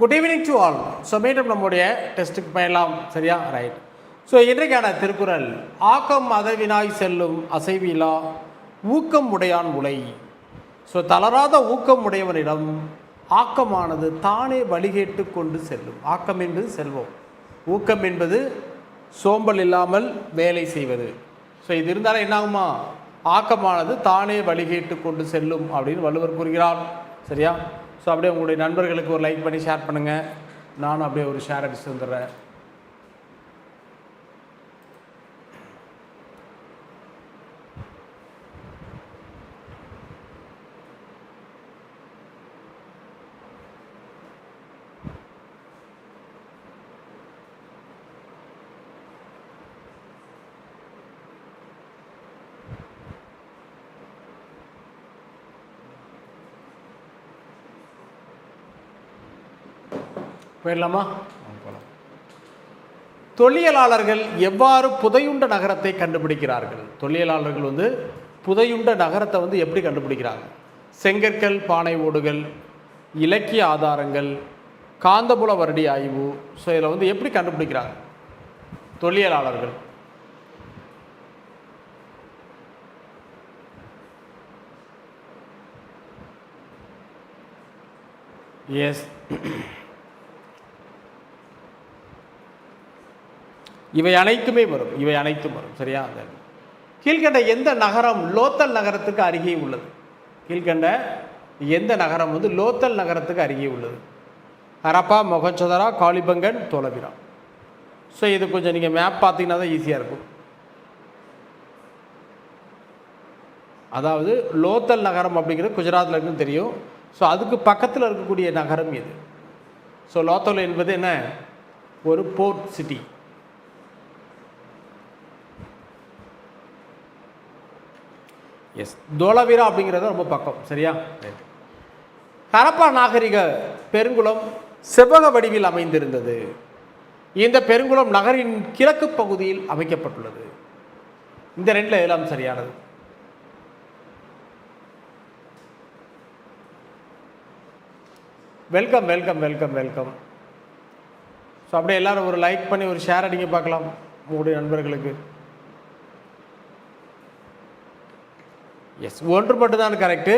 Good evening to all so மீண்டும் நம்முடைய டெஸ்ட்டுக்கு போயிடலாம் சரியா? ரைட் ஸோ இன்றைக்கான திருக்குறள் ஆக்கம் அதவினாய் செல்லும் அசைவிலா ஊக்கம் உடையான் உலை. ஸோ தளராத ஊக்கம் உடையவனிடம் ஆக்கமானது தானே வழிகேட்டு கொண்டு செல்லும். ஆக்கம் என்பது செல்வம். ஊக்கம் என்பது சோம்பல் இல்லாமல் வேலை செய்வது. ஸோ இது இருந்தாலும் என்னாகுமா? ஆக்கமானது தானே வழிகேட்டு கொண்டு செல்லும் அப்படின்னு வள்ளுவர் கூறுகிறார். சரியா? ஸோ அப்படியே உங்களுடைய நண்பர்களுக்கு ஒரு லைக் பண்ணி ஷேர் பண்ணுங்கள் நானும் அப்படியே ஒரு ஷேர் அடிச்சு வந்துடுறேன். போயிடலாமா? போகலாம் தொல்லியலாளர்கள் எவ்வாறு புதையுண்ட நகரத்தை கண்டுபிடிக்கிறார்கள்? தொல்லியலாளர்கள் வந்து புதையுண்ட நகரத்தை வந்து எப்படி கண்டுபிடிக்கிறாங்க? செங்கற்கள் பானை ஓடுகள் இலக்கிய ஆதாரங்கள் காந்தபுல வருடி ஆய்வு ஸோ இதில் வந்து எப்படி கண்டுபிடிக்கிறாங்க? தொல்லியலாளர்கள். எஸ் இவை அனைத்துமே வரும். இவை அனைத்தும் வரும். சரியா? அந்த கீழ்கண்ட எந்த நகரம் லோத்தல் நகரத்துக்கு அருகே உள்ளது? கீழ்கண்ட எந்த நகரம் வந்து லோத்தல் நகரத்துக்கு அருகே உள்ளது? ஹரப்பா மொகஞ்சதரா காளிபங்கன் தோலபிரா. ஸோ இது கொஞ்சம் நீங்கள் மேப் பார்த்தீங்கன்னா தான் ஈஸியாக இருக்கும். அதாவது லோத்தல் நகரம் அப்படிங்கிறது குஜராத்தில் இருக்குன்னு தெரியும். ஸோ அதுக்கு பக்கத்தில் இருக்கக்கூடிய நகரம் இது ஸோ லோத்தல் என்பது என்ன? ஒரு போர்ட் சிட்டி எஸ் தோலவீரா அப்படிங்கிறது ரொம்ப பக்கம் சரியா? ஹரப்பா நாகரிக பெருங்குளம் செவ்வக வடிவில் அமைந்திருந்தது. இந்த பெருங்குளம் நகரின் கிழக்கு பகுதியில் அமைக்கப்பட்டுள்ளது. இந்த ரெண்டில் எல்லாம் சரியானது. Welcome welcome welcome welcome so அப்படியே எல்லாரும் ஒரு லைக் பண்ணி ஒரு ஷேர் அடிங்க பார்க்கலாம் உங்களுடைய நண்பர்களுக்கு. எஸ் ஒன்று மட்டும்தான் கரெக்டு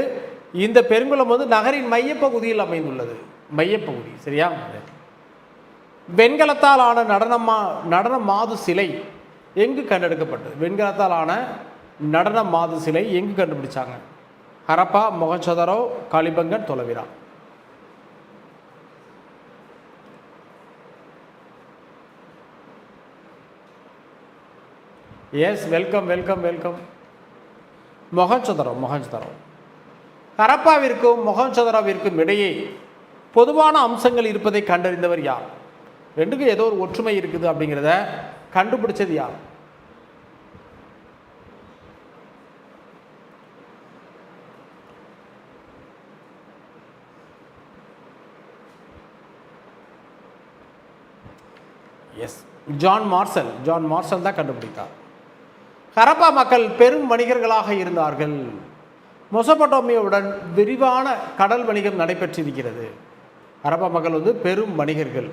இந்த பெருங்குளம் வந்து நகரின் மையப்பகுதியில் அமைந்துள்ளது. மையப்பகுதி சரியா? வெண்கலத்தால் ஆன நடனமா நடன மாது சிலை எங்கு கண்டெடுக்கப்பட்டது? வெண்கலத்தால் ஆன நடன மாது சிலை எங்கு கண்டுபிடிச்சாங்க? Harappa Mohenjodaro Kalibangan Dholavira. Yes welcome welcome welcome Mohenjodaro Mohenjodaro. ஹரப்பாவிற்கும் மொகஞ்சதராவிற்கும் இடையே பொதுவான அம்சங்கள் இருப்பதை கண்டறிந்தவர் யார்? ரெண்டுக்கும் ஏதோ ஒரு ஒற்றுமை இருக்குது அப்படிங்கிறத கண்டுபிடிச்சது யார்? Yes John Marshall John Marshall தான் கண்டுபிடித்தார். ஹரப்பா மக்கள் பெரும் வணிகர்களாக இருந்தார்கள். மொசபட்டோமியாவுடன் விரிவான கடல் வணிகம் நடைபெற்றிருக்கிறது. ஹரப்பா மக்கள் வந்து பெரும் வணிகர்கள்.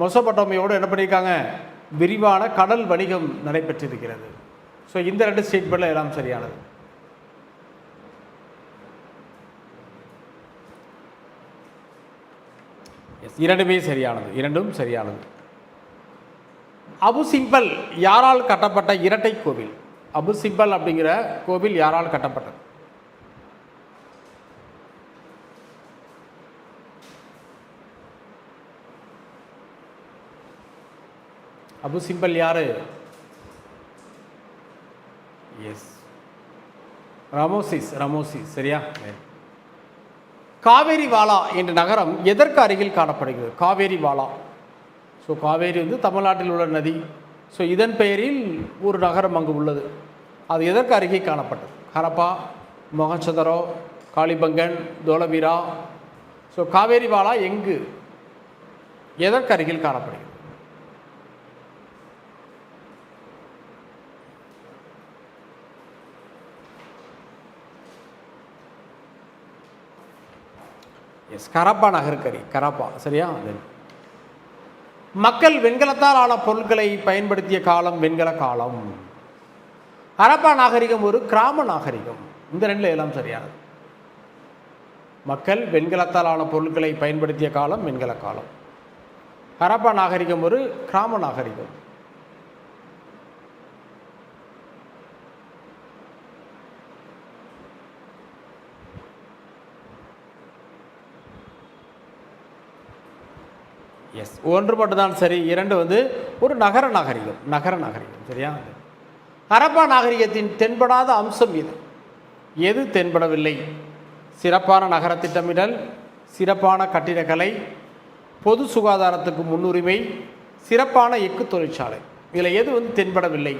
மொசபட்டோமியோடு என்ன பண்ணியிருக்காங்க? விரிவான கடல் வணிகம் நடைபெற்றிருக்கிறது. ஸோ இந்த ரெண்டு ஸ்டேட்மெண்ட்டில் எல்லாம் சரியானது. இரண்டுமே சரியானது. இரண்டும் சரியானது. அபு சிம்பல் யாரால் கட்டப்பட்ட இரட்டை கோவில்? அபு சிம்பல் அப்படிங்கிற கோவில் யாரால் கட்டப்பட்டது? அபு சிம்பல் யாரு? எஸ் ரமோசிஸ் ரமோசிஸ் சரியா? காவேரி வாலா என்ற நகரம் எதற்கு அருகில் காணப்படுகிறது? காவேரி வாலா. ஸோ காவேரி வந்து தமிழ்நாட்டில் உள்ள நதி. ஸோ இதன் பெயரில் ஒரு நகரம் அங்கு உள்ளது. அது எதற்கு அருகே காணப்பட்டது? ஹரப்பா மொகச்சதரோ காளிபங்கன் தோலவீரா ஸோ காவேரி வாலா எங்கு? எதற்கு அருகில் காணப்படுகிறது? எஸ் கரப்பா நகர்கரி கரப்பா சரியா? அது மக்கள் வெண்கலத்தால் ஆன பொருட்களை பயன்படுத்திய காலம் வெண்கல காலம். ஹரப்பா நாகரிகம் ஒரு கிராம நாகரிகம். இந்த ரெண்டில் எல்லாம் சரியானது. மக்கள் வெண்கலத்தால் ஆன பொருட்களை பயன்படுத்திய காலம் வெண்கல காலம். ஹரப்பா நாகரிகம் ஒரு கிராம நாகரிகம். எஸ் ஒன்று மட்டும்தான் சரி இரண்டு வந்து ஒரு நகர நாகரிகம் நகர நாகரிகம் சரியா? ஹரப்பா நாகரிகத்தின் தென்படாத அம்சம் இது. எது தென்படவில்லை? சிறப்பான நகர திட்டமிடல் சிறப்பான கட்டிடக்கலை பொது சுகாதாரத்துக்கு முன்னுரிமை சிறப்பான எஃகு தொழிற்சாலை. இதில் எது வந்து தென்படவில்லை?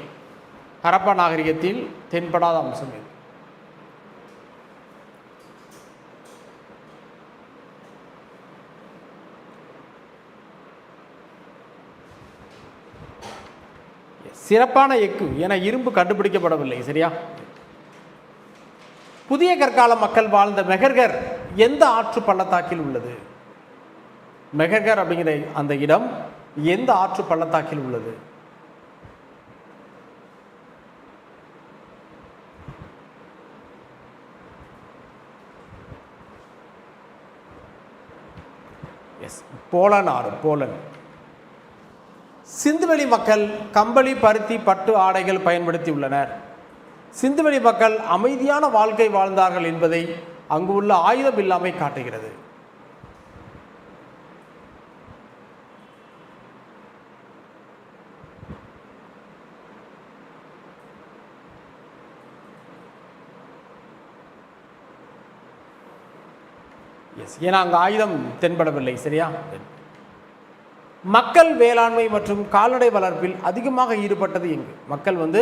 ஹரப்பா நாகரிகத்தில் தென்படாத அம்சம் இது. சிறப்பான எஃகு என இரும்பு கண்டுபிடிக்கப்படவில்லை சரியா? புதிய கற்கால மக்கள் வாழ்ந்த மெகர்கர் எந்த ஆற்று பள்ளத்தாக்கில் உள்ளது? மெகர்கர் அப்படிங்கிற அந்த இடம் எந்த ஆற்று பள்ளத்தாக்கில் உள்ளது? எஸ் போலன் ஆறு போலன். சிந்துவெளி மக்கள் கம்பளி பருத்தி பட்டு ஆடைகள் பயன்படுத்தி உள்ளனர் சிந்துவெளி மக்கள் அமைதியான வாழ்க்கை வாழ்ந்தார்கள் என்பதை அங்கு உள்ள ஆயுதம் இல்லாமை காட்டுகிறது. எஸ் ஏன்னா அங்கே ஆயுதம் தென்படவில்லை சரியா? மக்கள் வேளாண்மை மற்றும் கால்நடை வளர்ப்பில் அதிகமாக ஈடுபட்டது எங்கு? மக்கள் வந்து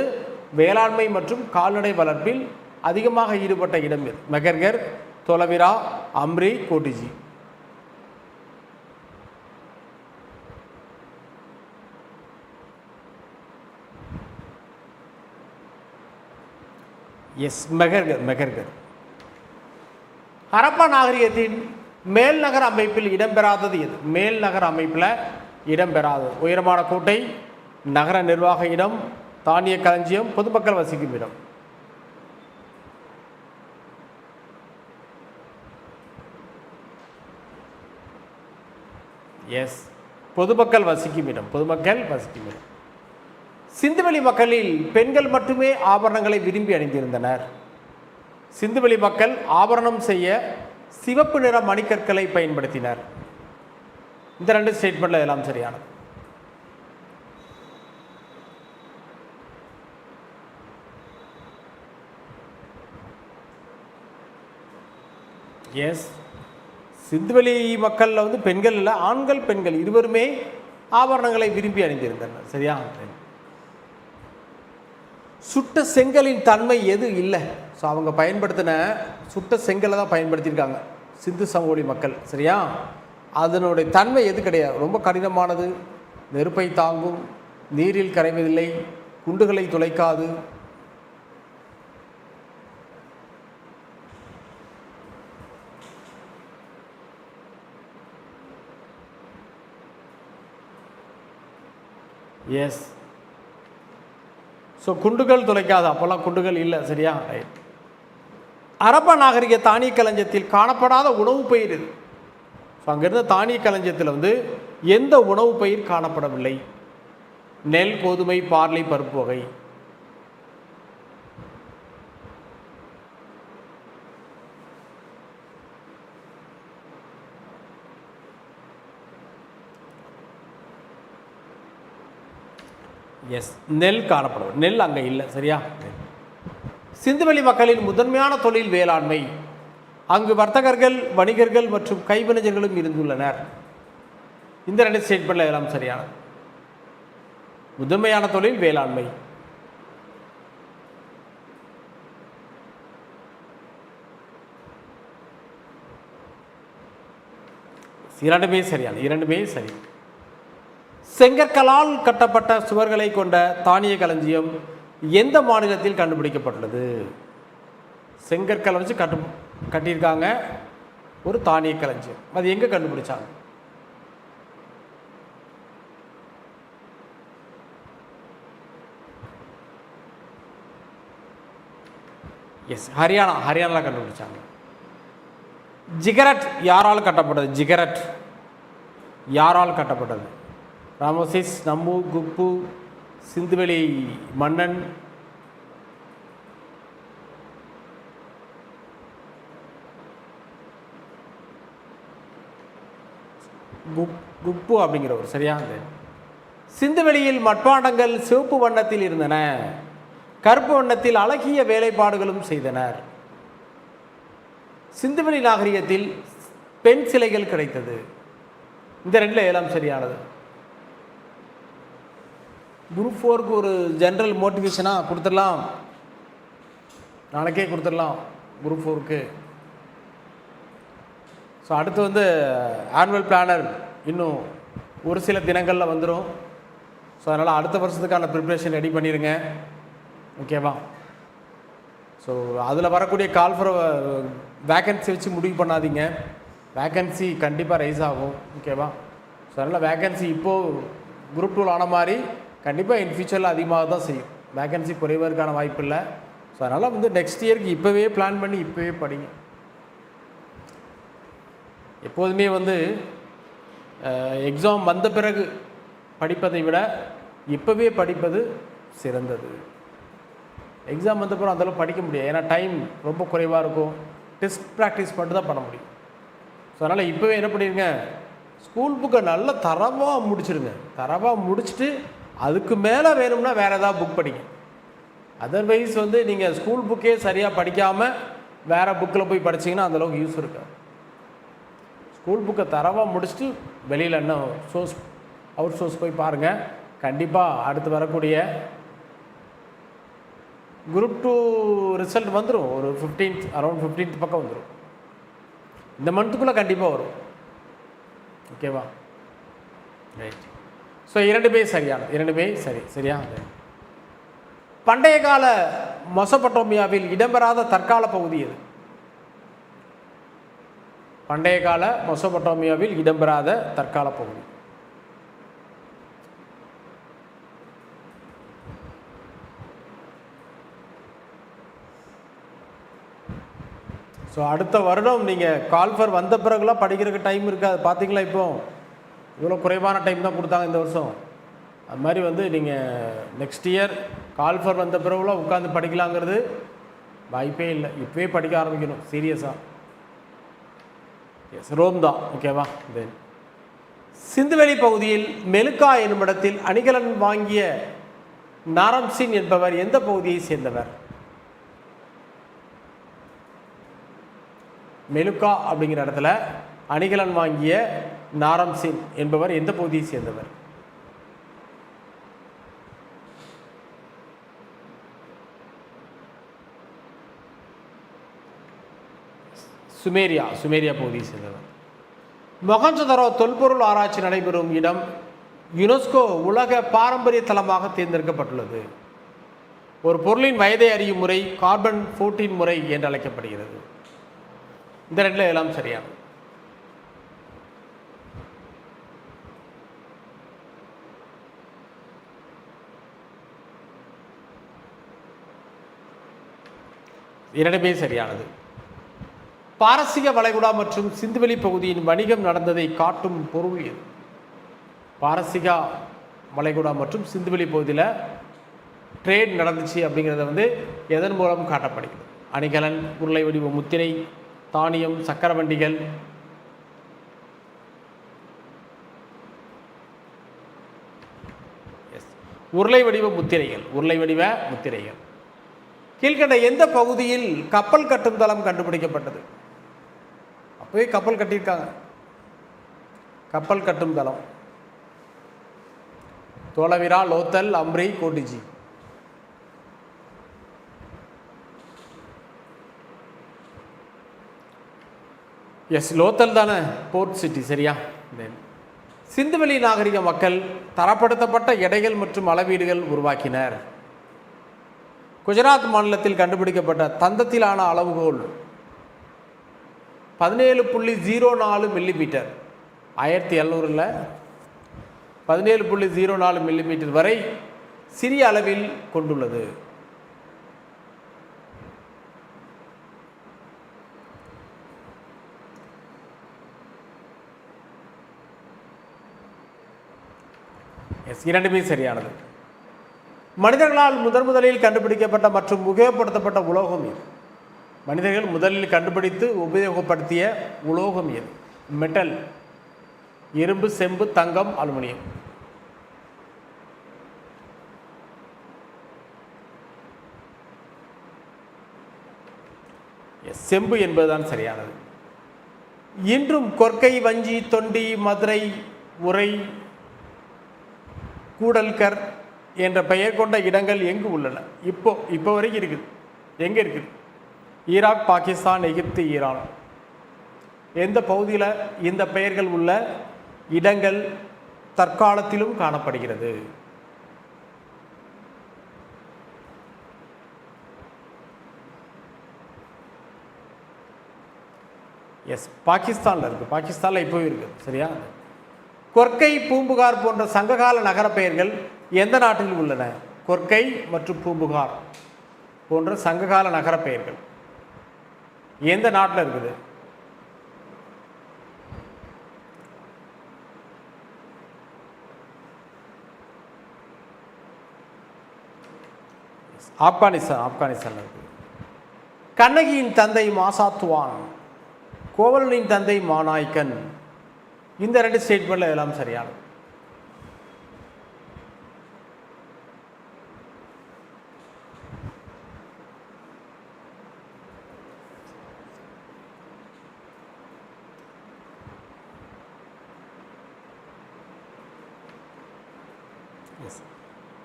வேளாண்மை மற்றும் கால்நடை வளர்ப்பில் அதிகமாக ஈடுபட்ட இடம் எது? மெகர்கர் தொலவிரா அம்ரி கோட்டிஜி. எஸ் மெகர்கர் மெகர்கர். ஹரப்பா நாகரிகத்தின் மேல்நகர் அமைப்பில் இடம்பெறாதது எது? மேல் நகர அமைப்பில் இடம்பெறாதது உயரமான கோட்டை நகர நிர்வாக இடம் தானிய களஞ்சியம் பொதுமக்கள் வசிக்கும் இடம். எஸ் பொதுமக்கள் வசிக்கும் இடம். பொதுமக்கள் வசிக்கும் இடம். சிந்துவெளி மக்களில் பெண்கள் மட்டுமே ஆபரணங்களை விரும்பி அணிந்திருந்தனர். சிந்துவெளி மக்கள் ஆபரணம் செய்ய சிவப்பு நிற மணிக்கற்களை பயன்படுத்தினர். இந்த ரெண்டு ஸ்டேட்மெண்ட்ல எல்லாம் சரியானது. எஸ் சிந்துவெளி மக்களில் வந்து பெண்கள் இல்லை ஆண்கள் பெண்கள் இருவருமே ஆபரணங்களை விரும்பி அணிந்திருந்தனர். சரியா? சுட்ட செங்கலின் தன்மை எது இல்லை? ஸோ அவங்க பயன்படுத்தின சுட்ட செங்கலை தான் பயன்படுத்தியிருக்காங்க. சிந்து சமவெளி மக்கள். சரியா? அதனுடைய தன்மை எது கிடையாது. ரொம்ப கடினமானது. நெருப்பை தாங்கும். நீரில் கரைவதில்லை. குண்டுகளை துளைக்காது. எஸ் ஸோ குண்டுகள் துளைக்காது. அப்போல்லாம் குண்டுகள் இல்லை. சரியா? ரைட் அரப்ப நாகரிக தானிய களஞ்சியத்தில் காணப்படாத உணவு பயிர் இது. ஸோ அங்கிருந்த தானிய களஞ்சியத்தில் வந்து எந்த உணவு பயிர் காணப்படவில்லை? நெல் கோதுமை பார்லி பருப்பு வகை. எஸ் நெல் காணப்படும் நெல் அங்கே இல்லை சரியா? சிந்துவெளி மக்களின் முதன்மையான தொழில் வேளாண்மை. அங்கு வர்த்தகர்கள் வணிகர்கள் மற்றும் கைவினைஞர்களும் இருந்துள்ளனர். இந்த ரெண்டு ஸ்டேட்மெண்ட்ல எல்லாம் சரியானது. முதன்மையான தொழில் வேளாண்மை. இரண்டுமே சரியான இரண்டுமே சரி. செங்கற்களால் கட்டப்பட்ட சுவர்களை கொண்ட தானிய களஞ்சியம் எந்த மாநிலத்தில் கண்டுபிடிக்கப்பட்டுள்ளது? செங்கற்களை வச்சு கட்டு கட்டியிருக்காங்க. ஒரு தானிய கலைஞர். அது எங்கே கண்டுபிடிச்சாங்க? எஸ் ஹரியானா ஹரியானாவில் கண்டுபிடிச்சாங்க. ஜிகரட் யாரால் கட்டப்பட்டது? ஜிகரட் யாரால் கட்டப்பட்டது? ராமோசிஸ் நம்மு குப்பு சிந்துவெளி மன்னன் குப் குப்பு அப்படிங்கிற ஒரு சரியா? அந்த சிந்துவெளியில் மட்பாண்டங்கள் சிவப்பு வண்ணத்தில் இருந்தன. கருப்பு வண்ணத்தில் அழகிய வேலைப்பாடுகளும் செய்தனர். சிந்துவெளி நாகரிகத்தில் பெண் சிலைகள் கிடைத்தது. இந்த ரெண்டில் ஏழாம் சரியானது. குரூப் ஃபோருக்கு ஒரு ஜென்ரல் மோட்டிவேஷனாக கொடுத்துடலாம். நாளைக்கே கொடுத்துடலாம் குரூப் ஃபோருக்கு. ஸோ அடுத்து வந்து ஆனுவல் பிளானர் இன்னும் ஒரு சில தினங்களில் வந்துடும் ஸோ அதனால் அடுத்த வருஷத்துக்கான ப்ரிப்ரேஷன் ரெடி பண்ணிடுங்க ஓகேவா ஸோ அதில் வரக்கூடிய கால் ஃபார் வேக்கன்சி வச்சு முடிவு பண்ணாதீங்க. வேக்கன்சி கண்டிப்பாக ரைஸ் ஆகும். ஓகேவா ஸோ அதனால் வேக்கன்சி இப்போது குரூப் டூல் ஆன மாதிரி கண்டிப்பாக இன் ஃபியூச்சரில் அதிகமாக தான் செய்யும். வேக்கன்சி குறைவதற்கான வாய்ப்பு இல்லை. ஸோ அதனால் வந்து நெக்ஸ்ட் இயருக்கு இப்போவே பிளான் பண்ணி இப்போவே படிங்க. எப்போதுமே வந்து எக்ஸாம் வந்த பிறகு படிப்பதை விட இப்போவே படிப்பது சிறந்தது. எக்ஸாம் வந்த பிறகு அந்தளவுக்கு படிக்க முடியாது. ஏன்னா டைம் ரொம்ப குறைவாக இருக்கும். டெஸ்ட் ப்ராக்டிஸ் மட்டும் தான் பண்ண முடியும். ஸோ அதனால் இப்போவே என்ன பண்ணிடுங்க ஸ்கூல் புக்கை நல்லா தரவாக முடிச்சிருங்க தரவாக முடிச்சுட்டு அதுக்கு மேலே வேணும்னா வேறு ஏதாவது புக் படிங்க. அதர்வைஸ் வந்து நீங்கள் ஸ்கூல் புக்கே சரியாக படிக்காமல் வேறு புக்கில் போய் படிச்சீங்கன்னா அந்தளவுக்கு யூஸ் இருக்காது. ஸ்கூல் புக்கை தரவாக முடிச்சுட்டு வெளியில் இன்னும் சோர்ஸ் அவுட் சோர்ஸ் போய் பாருங்கள் கண்டிப்பாக அடுத்து வரக்கூடிய குரூப் டூ ரிசல்ட் வந்துடும் ஒரு ஃபிஃப்டீன்த் அரௌண்ட் ஃபிஃப்டீன்த் பக்கம் வந்துடும் இந்த மந்த்துக்குள்ளே கண்டிப்பாக வரும். ஓகேவா ரைட் ஸோ இரண்டு பேர் சரியான இரண்டு பேர் சரி சரியா? பண்டைய கால மொசபட்டோமியாவில் இடம்பெறாத தற்கால பகுதி எது? பண்டைய கால மொசபட்டோமியாவில் இடம்பெறாத தற்கால பகுதி. ஸோ அடுத்த வருடம் நீங்கள் கால்ஃபர் வந்த பிறகுலாம் படிக்கிறதுக்கு டைம் இருக்காது பார்த்தீங்களா இப்போ? இவ்வளோ குறைவான டைம் தான் கொடுத்தாங்க இந்த வருஷம். அது மாதிரி வந்து நீங்கள் நெக்ஸ்ட் இயர் கால்ஃபர் வந்த பிறகுலாம் உட்காந்து படிக்கலாங்கிறது வாய்ப்பே இல்லை. இப்போவே படிக்க ஆரம்பிக்கணும் சீரியஸாக எஸ் ரோம் தான் ஓகேவா தென் சிந்துவெளி பகுதியில் மெலுக்கா என்னும் இடத்தில் அணிகலன் வாங்கிய நாரம்சின் என்பவர் எந்த பகுதியை சேர்ந்தவர்? மெலுக்கா அப்படிங்கிற இடத்துல அணிகலன் வாங்கிய நாரம்சின் என்பவர் எந்த பகுதியை சேர்ந்தவர்? சுமேரியா சுமேரியா பகுதியை சேர்ந்தவர். மொகஞ்சதரோ தொல்பொருள் ஆராய்ச்சி நடைபெறும் இடம் யுனெஸ்கோ உலக பாரம்பரிய தலமாக தேர்ந்தெடுக்கப்பட்டுள்ளது. ஒரு பொருளின் வயதை அறியும் முறை கார்பன் ஃபோர்டீன் முறை என்று அழைக்கப்படுகிறது. இந்த ரெண்டில் எல்லாம் சரியானது இரண்டுமே சரியானது. பாரசீக வளைகுடா மற்றும் சிந்துவெளி பகுதியின் வணிகம் நடந்ததை காட்டும் பொருள் இது பாரசீகா வளைகுடா மற்றும் சிந்துவெளி பகுதியில் ட்ரேட் நடந்துச்சு அப்படிங்கிறத வந்து எதன் மூலம் காட்டப்படுகிறது? அணிகலன் உருளை வடிவ முத்திரை தானியம் சக்கர வண்டிகள். எஸ் உருளை வடிவ முத்திரைகள் உருளை வடிவ முத்திரைகள். கீழ்கண்ட எந்த பகுதியில் கப்பல் கட்டும் தளம் கண்டுபிடிக்கப்பட்டது? அப்போயே கப்பல் கட்டியிருக்காங்க. கப்பல் கட்டும் தளம். தோளவிரா லோத்தல் அம்ரி கோட்டிஜி. எஸ் லோத்தல் தானே போர்ட் சிட்டி சரியா? சிந்துவெளி நாகரிக மக்கள் தரப்படுத்தப்பட்ட எடைகள் மற்றும் அளவீடுகள் உருவாக்கினர். குஜராத் மாநிலத்தில் கண்டுபிடிக்கப்பட்ட தந்தத்திலான அளவுகோல் பதினேழு புள்ளி ஜீரோ நாலு மில்லிமீட்டர் ஆயிரத்தி எழுநூறில் பதினேழு புள்ளி ஜீரோ நாலு மில்லிமீட்டர் வரை சிறிய அளவில் கொண்டுள்ளது. எஸ் இரண்டுமே சரியானது. மனிதர்களால் முதன் முதலில் கண்டுபிடிக்கப்பட்ட மற்றும் உபயோகப்படுத்தப்பட்ட உலோகம் இது. மனிதர்கள் முதலில் கண்டுபிடித்து உபயோகப்படுத்திய உலோகம் எது? மெட்டல் இரும்பு செம்பு தங்கம் அலுமினியம். செம்பு என்பதுதான் சரியானது. இன்றும் கொற்கை வஞ்சி தொண்டி மதுரை உரை கூடல்கர் என்ற பெயர் கொண்ட இடங்கள் எங்கு உள்ளன? இப்போ இப்போ வரைக்கும் இருக்குது. எங்கே இருக்குது? Iraq Pakistan Egypt Iran. எந்த பகுதியில் இந்த பெயர்கள் உள்ள இடங்கள் தற்காலத்திலும் காணப்படுகிறது? எஸ் பாகிஸ்தானில் இருக்குது பாகிஸ்தானில் இப்போவும் இருக்குது சரியா? கொர்க்கை பூம்புகார் போன்ற சங்ககால நகர பெயர்கள் எந்த நாட்டில் உள்ளன? கொர்க்கை மற்றும் பூம்புகார் போன்ற சங்ககால நகர பெயர்கள். எந்த நாட்டில் இருக்குது? ஆப்கானிஸ்தான் ஆப்கானிஸ்தானில் இருக்குது கண்ணகியின் தந்தை மாசாத்துவான் கோவலனின் தந்தை மாநாய்க்கன். இந்த ரெண்டு ஸ்டேட்மெண்ட்டில் எல்லாம் சரியானது.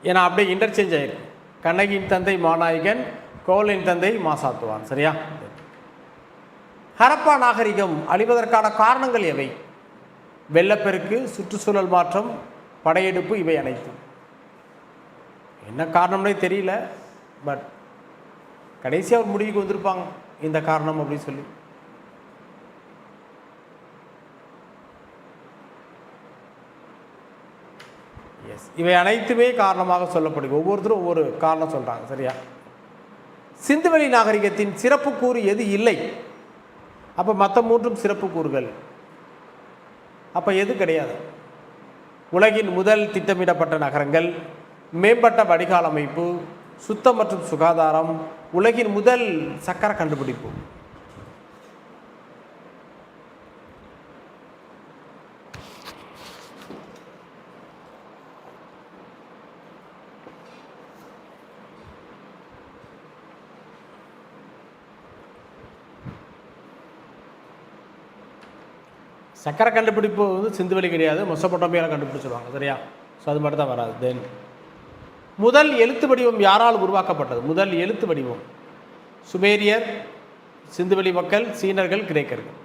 ஏன்னா அப்படியே இன்டர்சேஞ்ச் ஆயிருக்கு. கண்ணகியின் தந்தை மாநாயகன் கோவலின் தந்தை மாசாத்துவான் சரியா? ஹரப்பா நாகரிகம் அழிவதற்கான காரணங்கள் எவை? வெள்ளப்பெருக்கு சுற்றுச்சூழல் மாற்றம் படையெடுப்பு இவை அனைத்தும். என்ன காரணம்னே தெரியல பட் கடைசியாக ஒரு முடிவுக்கு வந்திருப்பாங்க இந்த காரணம் அப்படின்னு சொல்லி. எஸ் இவை அனைத்துமே காரணமாக சொல்லப்படுது ஒவ்வொருத்தரும் ஒவ்வொரு காரணம் சொல்கிறாங்க சரியா? சிந்துவெளி நாகரிகத்தின் சிறப்பு கூறு எது இல்லை? அப்போ மற்ற மூன்றும் சிறப்பு கூறுகள் அப்போ எது கிடையாது? உலகின் முதல் திட்டமிடப்பட்ட நகரங்கள் மேம்பட்ட வடிகால் அமைப்பு சுத்தம் மற்றும் சுகாதாரம் உலகின் முதல் சக்கர கண்டுபிடிப்பு. சக்கரை கண்டுபிடிப்பு வந்து சிந்துவெளி கிடையாது. மொசப்பட்டோமியால் கண்டுபிடிச்சிருவாங்க. சரியா? ஸோ அது மட்டும் தான் வராது. தென் முதல் எழுத்து வடிவம் யாரால் உருவாக்கப்பட்டது? முதல் எழுத்து வடிவம். சுமேரியர் சிந்துவெளி மக்கள் சீனர்கள் கிரேக்கர்கள்.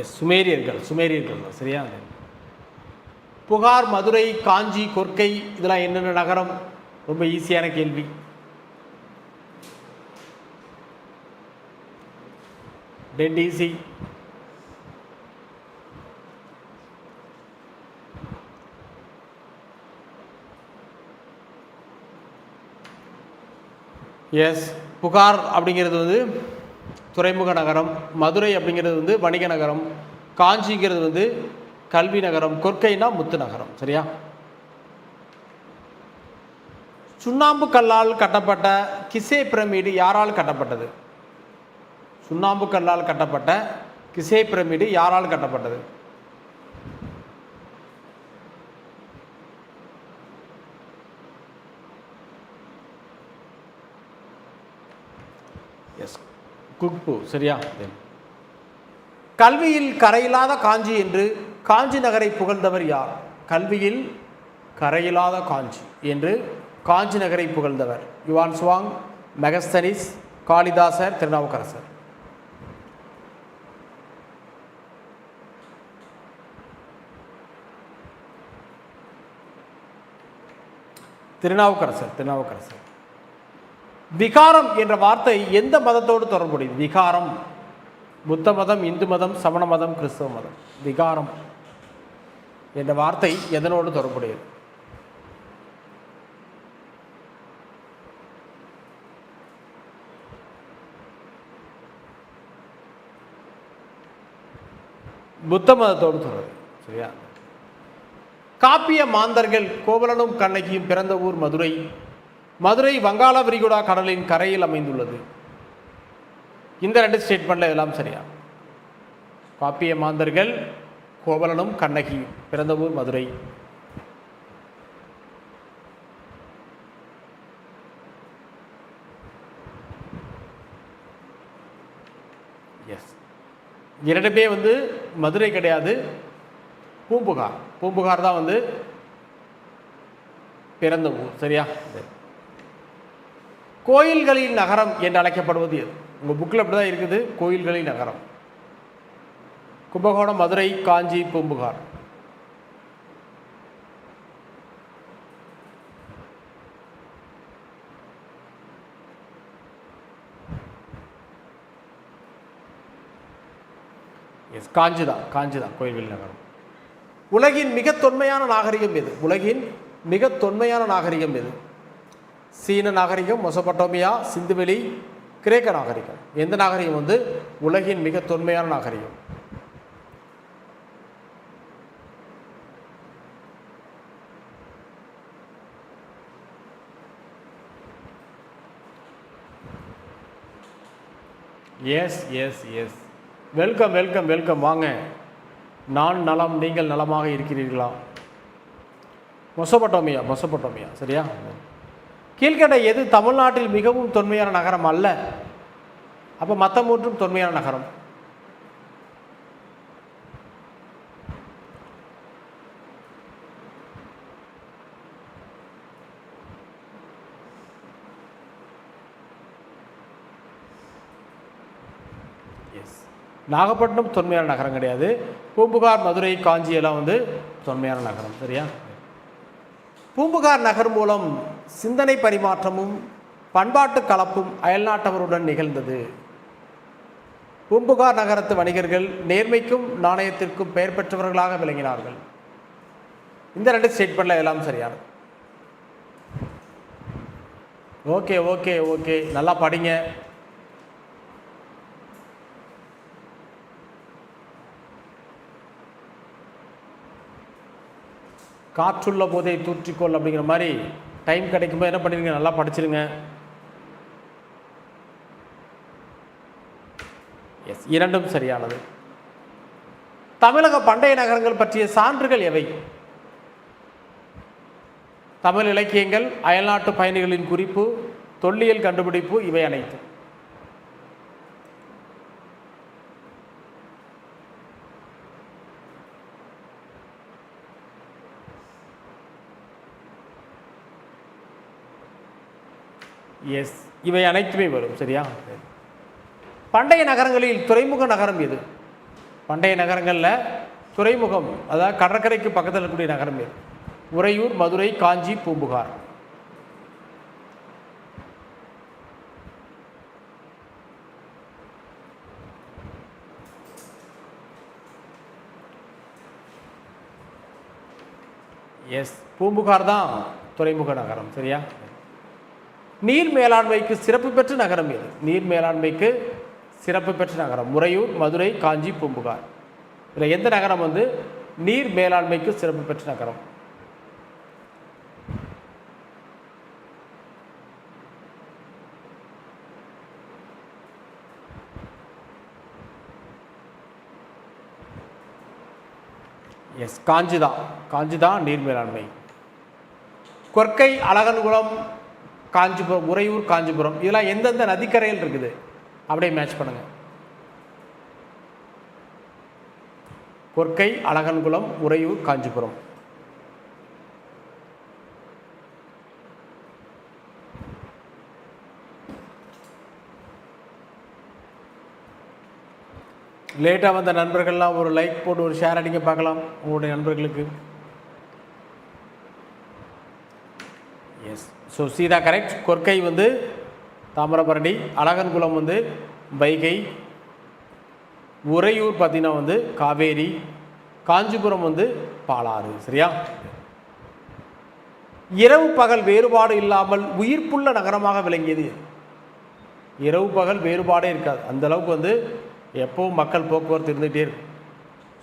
எஸ் சுமேரியர்கள் சுமேரியர்கள் தான். சரியா? புகார் மதுரை காஞ்சி கொர்க்கை இதெல்லாம் என்னென்ன நகரம்? ரொம்ப ஈஸியான கேள்வி. டெட் ஈஸி எஸ் புகார் அப்படிங்கிறது வந்து துறைமுக நகரம் மதுரை அப்படிங்கிறது வந்து வணிக நகரம் காஞ்சிங்கிறது வந்து கல்வி நகரம் கொற்கைனா முத்து நகரம் சரியா? சுண்ணாம்பு கல்லால் கட்டப்பட்ட கிசே பிரமிடு யாரால் கட்டப்பட்டது? சுண்ணாம்பு கல்லால் கட்டப்பட்ட கிசே பிரமிடு யாரால் கட்டப்பட்டது? எஸ் குக்பு சரியா? கல்வியில் கரையில்லாத காஞ்சி என்று காஞ்சி நகரை புகழ்ந்தவர் யார்? கல்வியில் கரையில்லாத காஞ்சி என்று காஞ்சி நகரை புகழ்ந்தவர் Yuan Chwang Megasthenes Kalidasar Thirunavukkarasar. Thirunavukkarasar Thirunavukkarasar. விகாரம் என்ற வார்த்தை எந்த மதத்தோடு தொடர்புடையது? விகாரம். புத்த மதம் இந்து மதம் சமண மதம் கிறிஸ்தவ மதம். விகாரம். என்ற வார்த்தை எதனோடு தொடர்புடையது? புத்த மதத்தோடு தொடர்பு. சரியா? காப்பிய மாந்தர்கள் கோவலனும் கண்ணகியும் பிறந்த ஊர் மதுரை. மதுரை வங்காள விரிகுடா கடலின் கரையில் அமைந்துள்ளது. இந்த ரெண்டு ஸ்டேட்மெண்ட்டில் இதெல்லாம் சரியா? காப்பிய மாந்தர்கள் கோவலனும் கண்ணகியும் பிறந்த ஊர் மதுரை. எஸ் இரண்டுமே வந்து மதுரை கிடையாது. பூம்புகார். பூம்புகார் தான் வந்து பிறந்த ஊர். சரியா? கோயில்களின் நகரம் என்று அழைக்கப்படுவது எது? உங்கள் புக்கில் அப்படி தான் இருக்குது கோயில்களின் நகரம். கும்பகோணம் மதுரை காஞ்சி பூம்புகார். எஸ் காஞ்சி தான் காஞ்சி தான் நகரம். உலகின் மிக தொன்மையான நாகரிகம் எது? உலகின் மிக தொன்மையான நாகரிகம் எது? சீன நாகரிகம் மொசபட்டோமியா சிந்துவெளி கிரேக்க நாகரிகம். எந்த நாகரிகம் வந்து? உலகின் மிக தொன்மையான நாகரிகம். Yes yes yes welcome welcome welcome வாங்க. நான் நலம் நீங்கள் நலமாக இருக்கிறீர்களா? மொசபட்டோமியா மொசபட்டோமியா சரியா? கீழ்கடை எது தமிழ்நாட்டில் மிகவும் தொன்மையான நகரம் அல்ல. அப்போ மற்ற மூன்றும் தொன்மையான நகரம். எஸ் நாகப்பட்டினம் தொன்மையான நகரம் கிடையாது. பூம்புகார் மதுரை காஞ்சி எல்லாம் வந்து தொன்மையான நகரம். சரியா? பூம்புகார் நகர் மூலம் சிந்தனை பரிமாற்றமும் பண்பாட்டு கலப்பும் அயல்நாட்டவருடன் நிகழ்ந்தது. பூம்புகார் நகரத்து வணிகர்கள் நேர்மைக்கும் நாணயத்திற்கும் பெயர் பெற்றவர்களாக விளங்கினார்கள். இந்த ரெண்டு ஸ்டேட்மெண்ட்டில் எல்லாம் சரியானது. Okay okay okay. நல்லா படிங்க. காற்றுள்ள போதை தூற்றிக்கொள் அப்படிங்கிற மாதிரி டைம் கிடைக்கும்போது என்ன பண்ணிருங்க நல்லா படிச்சிருங்க. எஸ் இரண்டும் சரியானது. தமிழக பண்டைய நகரங்கள் பற்றிய சான்றுகள் எவை? தமிழ் இலக்கியங்கள் அயல்நாட்டு பயணிகளின் குறிப்பு தொல்லியல் கண்டுபிடிப்பு இவை அனைத்தும். எஸ் இவை அனைத்துமே வரும் சரியா? பண்டைய நகரங்களில் துறைமுக நகரம் எது? பண்டைய நகரங்களில் துறைமுகம் அதாவது கடற்கரைக்கு பக்கத்தில் இருக்கக்கூடிய நகரம் எது? உறையூர் மதுரை காஞ்சி பூம்புகார். எஸ் பூம்புகார் தான் துறைமுக நகரம் சரியா? நீர் மேலாண்மைக்கு சிறப்பு பெற்ற நகரம் எது? நீர் மேலாண்மைக்கு சிறப்பு பெற்ற நகரம். முறையூர் மதுரை காஞ்சி பூம்புகார். இதில் எந்த நகரம் வந்து நீர் மேலாண்மைக்கு சிறப்பு பெற்ற நகரம்? எஸ் காஞ்சிதான். காஞ்சி தான் நீர் மேலாண்மை. கொற்கை அழகன்குளம் காஞ்சிபுரம் உறையூர் காஞ்சிபுரம். இதெல்லாம் எந்தெந்த நதிக்கரையில் இருக்குது? அப்படியே மேட்ச் பண்ணுங்க. கொற்கை அழகன்குளம் உறையூர் காஞ்சிபுரம். லேட்டாக வந்த நண்பர்கள்லாம் ஒரு லைக் போட்டு ஒரு ஷேர் அடிக்க பார்க்கலாம் உங்களுடைய நண்பர்களுக்கு yes so Seetha correct Korkai வந்து தாமிரபரணி அழகன்குளம் வந்து வைகை உறையூர் பார்த்தீங்கன்னா வந்து காவேரி காஞ்சிபுரம் வந்து பாலாறு சரியா? இரவு பகல் வேறுபாடு இல்லாமல் உயிர்ப்புள்ள நகரமாக விளங்கியது. இரவு பகல் வேறுபாடே இருக்காது. அந்த அளவுக்கு வந்து எப்போவும் மக்கள் போக்குவரத்து இருந்துகிட்டே இருக்கும்.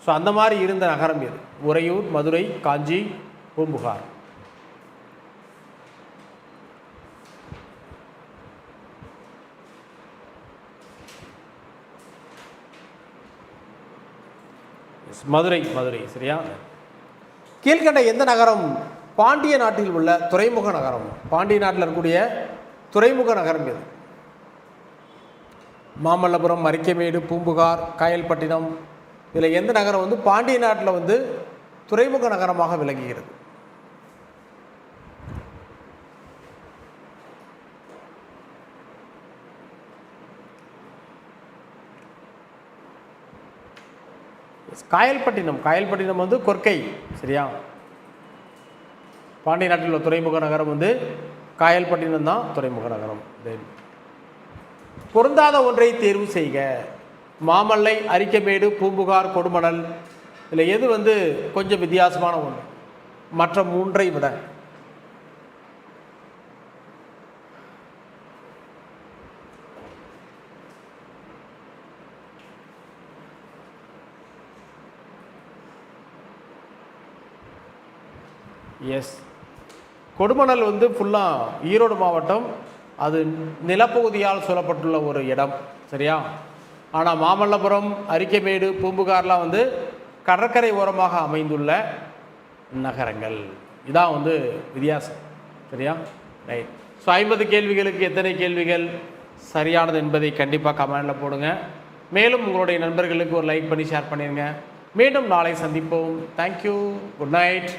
ஸோ அந்த மாதிரி இருந்த நகரம் இது உறையூர் மதுரை காஞ்சி பூம்புகார். மதுரை மதுரை சரியா? கீழ்கண்ட எந்த நகரம்? பாண்டிய நாட்டில் உள்ள துறைமுக நகரம். பாண்டிய நாட்டில் இருக்கக்கூடிய துறைமுக நகரம் இது மாமல்லபுரம் மரிக்கமேடு பூம்புகார் காயல்பட்டினம். இதில் எந்த நகரம் வந்து பாண்டிய நாட்டில் வந்து துறைமுக நகரமாக விளங்குகிறது? காயல்பட்டினம். காயல்பட்டினம் வந்து கொற்கை சரியா? பாண்டிய நாட்டில் உள்ள துறைமுக நகரம் வந்து காயல்பட்டினம் தான் துறைமுக நகரம். தென் பொருந்தாத ஒன்றை தேர்வு செய்க. மாமல்லை அரிக்கமேடு பூம்புகார் கொடுமணல் இதில் எது வந்து கொஞ்சம் வித்தியாசமான ஒன்று மற்ற மூன்றை விட. எஸ் கொடுமணல் வந்து ஃபுல்லாக ஈரோடு மாவட்டம். அது நிலப்பகுதியால் சொல்லப்பட்டுள்ள ஒரு இடம். சரியா? ஆனால் மாமல்லபுரம் அரிக்கைமேடு பூம்புகார்லாம் வந்து கடற்கரை ஓரமாக அமைந்துள்ள நகரங்கள். இதான் வந்து வித்தியாசம். சரியா? ரைட் ஸோ ஐம்பது கேள்விகளுக்கு எத்தனை கேள்விகள்? சரியானது என்பதை கண்டிப்பாக கமெண்டில் போடுங்க. மேலும் உங்களுடைய நண்பர்களுக்கு ஒரு லைக் பண்ணி ஷேர் பண்ணிடுங்க மீண்டும் நாளை சந்திப்போம். Thank you good night